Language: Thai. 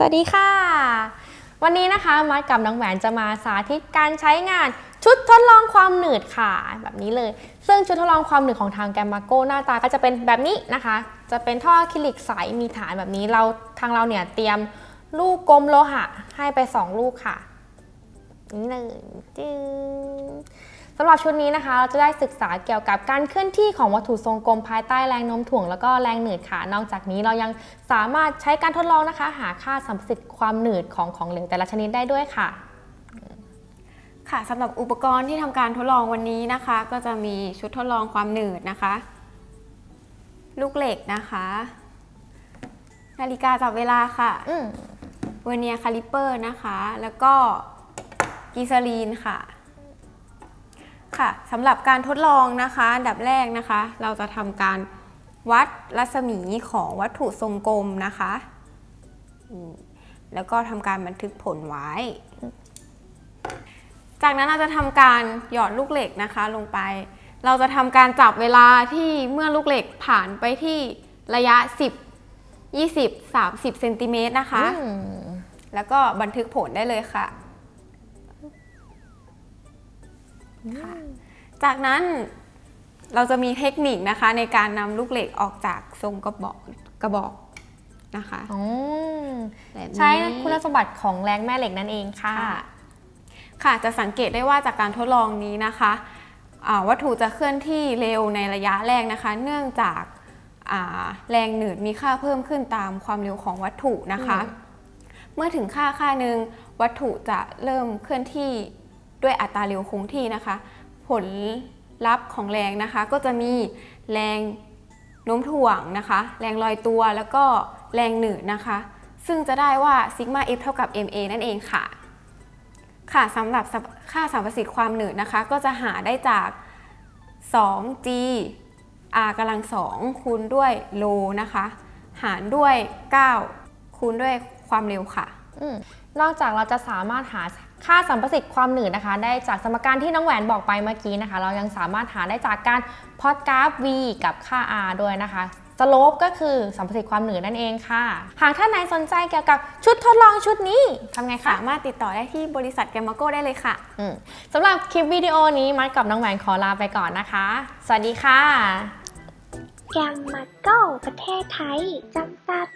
สวัสดีค่ะ วันนี้นะคะมัดกับน้องแหวนจะมาสาธิตการใช้งานชุดทดลองความหนืดค่ะ แบบนี้เลย ซึ่งชุดทดลองความหนืดของทางแกมมาโก้หน้าตาก็จะเป็นแบบนี้นะคะ จะเป็นท่ออะคริลิกใสมีฐานแบบนี้เราทางเราเนี่ยเตรียมลูกกลมโลหะให้ไป 2 ลูกค่ะ นี่เลยจึ๊ง สำหรับชุดนี้นะคะเราจะได้ศึกษาเกี่ยวกับการเคลื่อนที่ของวัตถุทรงกลมภายใต้แรงโน้มถ่วงแล้วก็แรงหนืดค่ะ นอกจากนี้เรายังสามารถใช้การทดลองนะคะ หาค่าสัมประสิทธิ์ความหนืดของของเหลวแต่ละชนิดได้ด้วยค่ะ ค่ะสำหรับอุปกรณ์ที่ทำการทดลองวันนี้นะคะ ก็จะมีชุดทดลองความหนืดนะคะ ลูกเหล็กนะคะ นาฬิกาจับเวลาค่ะอืมเวอร์เนียร์คาลิเปอร์นะคะ แล้วก็กีซาลีนค่ะ ค่ะสำหรับการทดลองนะคะอันดับแรกนะคะ เราจะทำการวัดรัศมีของวัตถุทรงกลมนะคะอืมแล้วก็ทำการบันทึกผลไว้ จากนั้นเราจะทำการหยอดลูกเหล็กนะคะลงไป เราจะทำการจับเวลาที่เมื่อลูกเหล็กผ่านไปที่ระยะ 10 20 30เซนติเมตรนะคะอืมแล้วก็บันทึกผลได้เลยค่ะ ค่ะจากนั้นเราจะมีเทคนิคนะคะในการนำลูกเหล็กออกจากทรงกระบอกกระบอกนะคะอ๋อแบบนี้ใช้คุณสมบัติของแรงแม่เหล็กนั่นเองค่ะ ค่ะค่ะจะสังเกตได้ว่าจากการทดลองนี้นะคะอ่าวัตถุจะเคลื่อนที่เร็วในระยะแรกนะคะ เนื่องจากอ่าแรงหนืดมีค่าเพิ่มขึ้นตามความเร็วของวัตถุนะคะอืมเมื่อถึงค่าค่าหนึ่งวัตถุจะเริ่มเคลื่อนที่ ด้วยอัตราเร็วคงที่นะคะ ผลลัพธ์ของแรงนะคะ ก็จะมีแรงโน้มถ่วงนะคะ แรงลอยตัวแล้วก็แรงหนืดนะคะ ซึ่งจะได้ว่าซิกมา F เท่ากับ ma นั่นเองค่ะ ค่ะสำหรับค่าสัมประสิทธิ์ความหนืดนะคะ ก็จะหาได้จาก 2g r กำลัง2คูณด้วยโลนะคะ หารด้วย 9 คูณด้วยความเร็วค่ะ นอกจากเราจะสามารถหาค่าสัมประสิทธิ์ความหนืดนะคะ ได้จากสมการที่น้องแหวนบอกไปเมื่อกี้นะคะ เรายังสามารถหาได้จากการพอดกราฟ v กับค่า r ด้วยนะคะสโลปก็คือสัมประสิทธิ์ความหนืดนั่นเองค่ะ หากท่านไหนสนใจเกี่ยวกับชุดทดลองชุดนี้ทำไงคะ สามารถติดต่อได้ที่บริษัทแกมมาโก้ได้เลยค่ะอืมสำหรับคลิปวิดีโอนี้มัดกับน้องแหวนขอลาไปก่อนนะคะ สวัสดีค่ะแกมมาโก้ประเทศไทยจำกัด